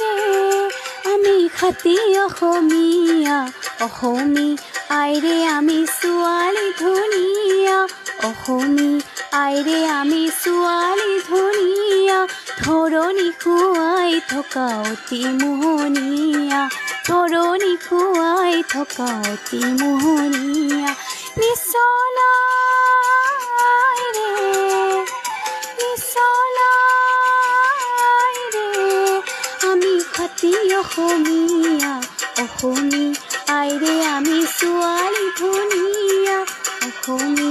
রে? আমি খাতি অসমীয়া অসমী আইৰে আমি ছোৱালী ধুনীয়া অসমী আইৰে আমি ছোৱালী ধুনীয়া ধৰণী খুৱাই থকা অতি মোহনীয়া ধৰণী খুৱাই থকা অতি মোহনীয়া খাতি অসমীয়া অসমী আইৰে আমি ছোৱালী ধুনীয়া অসমী